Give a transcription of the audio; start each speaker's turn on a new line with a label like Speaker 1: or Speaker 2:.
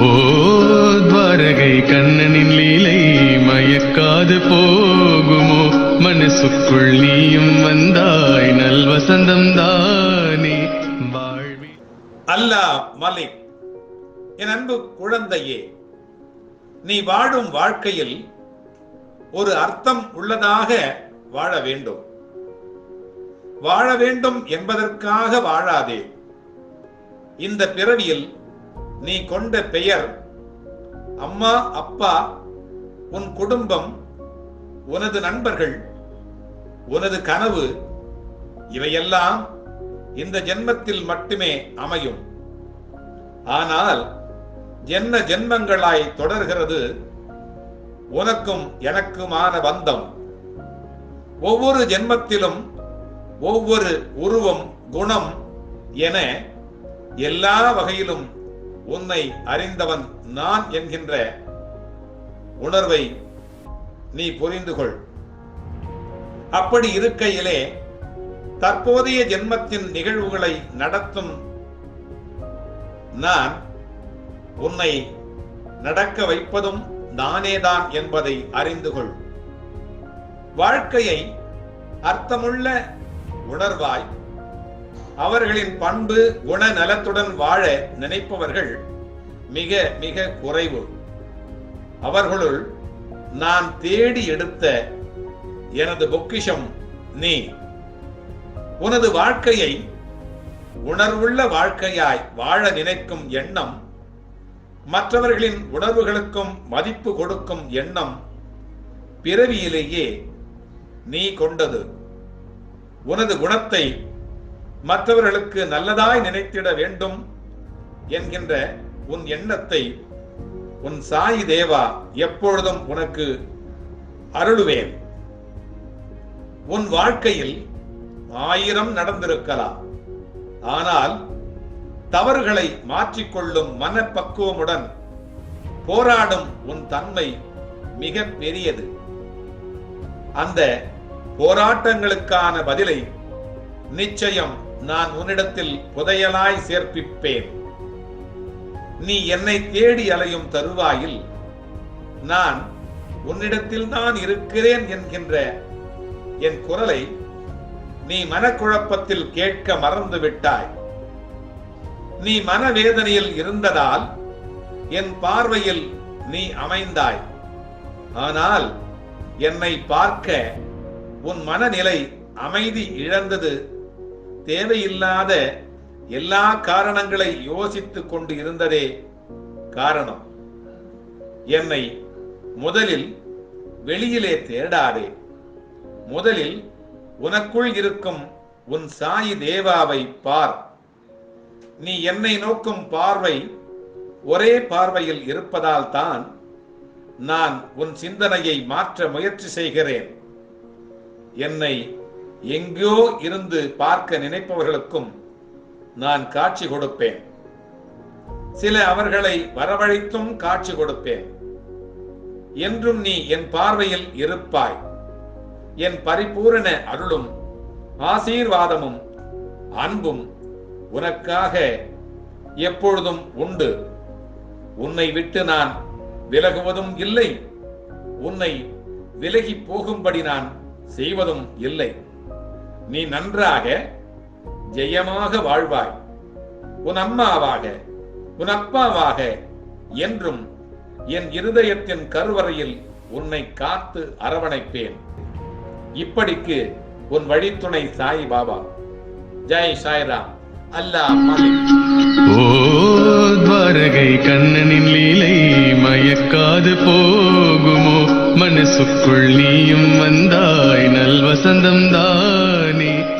Speaker 1: ஓ துவாரகை கண்ணனின் லீலை மயக்காது போகுமோ? மனசுக்குள் நீயும் வந்தாய் நல் வசந்தம் தானே. வாழ்வி
Speaker 2: அல்லாஹ் மலிக் என் அன்பு குழந்தையே நீ வாழும் வாழ்க்கையில் ஒரு அர்த்தம் உள்ளதாக வாழ வேண்டும். வாழ வேண்டும் என்பதற்காக வாழாதே. இந்த பிறவியில் நீ கொண்ட பெயர் அம்மா அப்பா உன் குடும்பம் உனது நண்பர்கள் உனது கனவு இவையெல்லாம் இந்த ஜென்மத்தில் மட்டுமே அமையும். ஆனால் என்ன ஜென்மங்களாய் தொடர்கிறது உனக்கும் எனக்குமான பந்தம். ஒவ்வொரு ஜென்மத்திலும் ஒவ்வொரு உருவம் குணம் என எல்லா வகையிலும் உன்னை அறிந்தவன் நான் என்கின்ற உணர்வை நீ புரிந்து கொள். அப்படி இருக்கையிலே தற்போதைய ஜென்மத்தின் நிகழ்வுகளை நடத்தும் நான் உன்னை நடக்க வைப்பதும் நானேதான் என்பதை அறிந்து கொள். வாழ்க்கையை அர்த்தமுள்ள உணர்வாய் அவர்களின் பண்பு குணநலத்துடன் வாழ நினைப்பவர்கள் மிக மிக குறைவு. அவர்களுள் நான் தேடி எடுத்த எனது பொக்கிஷம் நீ. உனது வாழ்க்கையை உணர்வுள்ள வாழ்க்கையாய் வாழ நினைக்கும் எண்ணம் மற்றவர்களின் உணர்வுகளுக்கும் மதிப்பு கொடுக்கும் எண்ணம் பிறவியிலேயே நீ கொண்டது. உனது குணத்தை மற்றவர்களுக்கு நல்லதாய் நினைத்திட வேண்டும் என்கின்ற உன் எண்ணத்தை உன் சாயி தேவா எப்பொழுதும் உனக்கு அருளுவேன். உன் வாழ்க்கையில் ஆயிரம் நடந்திருக்கலாம். ஆனால் தவறுகளை மாற்றிக்கொள்ளும் மனப்பக்குவமுடன் போராடும் உன் தன்மை மிக பெரியது. அந்த போராட்டங்களுக்கான பதிலை நிச்சயம் நான் உன்னிடத்தில் புதையலாய் சேர்ப்பிப்பேன். நீ என்னை தேடி அலையும் தருவாயில் நான் உன்னிடத்தில் தான் இருக்கிறேன் என்கின்ற என் குரலை நீ மனக்குழப்பத்தில் கேட்க மறந்து விட்டாய். நீ மனவேதனையில் இருந்ததால் என் பார்வையில் நீ அமைந்தாய். ஆனால் என்னை பார்க்க உன் மனநிலை அமைதி இழந்தது தேவையில்லாத எல்லா காரணங்களை யோசித்துக் கொண்டு இருந்ததே காரணம். என்னை முதலில் வெளியிலே தேடாதே. முதலில் உனக்குள் இருக்கும் உன் சாயி தேவாவை பார். நீ என்னை நோக்கும் பார்வை ஒரே பார்வையில் இருப்பதால் தான் நான் உன் சிந்தனையை மாற்ற முயற்சி செய்கிறேன். என்னை எங்கோ இருந்து பார்க்க நினைப்பவர்களுக்கும் நான் காட்சி கொடுப்பேன். சில அவர்களை வரவழைத்தும் காட்சி கொடுப்பேன். என்றும் நீ என் பார்வையில் இருப்பாய். என் பரிபூரண அருளும் ஆசீர்வாதமும் அன்பும் உனக்காக எப்பொழுதும் உண்டு. உன்னை விட்டு நான் விலகுவதும் இல்லை. உன்னை விலகி போகும்படி நான் செய்வதும் இல்லை. நீ நன்றாக ஜெயமாக வாழ்வாய். உன் அம்மாவாக உன் அப்பாவாக என்றும் என் இருதயத்தின் கருவறையில் உன்னை காத்து அரவணைப்பேன். இப்படிக்கு உன் வழித்துணை சாய் பாபா. ஜெய் சாய்ராம். அல்லாஹ்
Speaker 1: ஓ கண்ணனின் லீலை மயக்காது போகும். மனசுக்குள் நீயும் வந்தாய் நல் வசந்தம் தானே.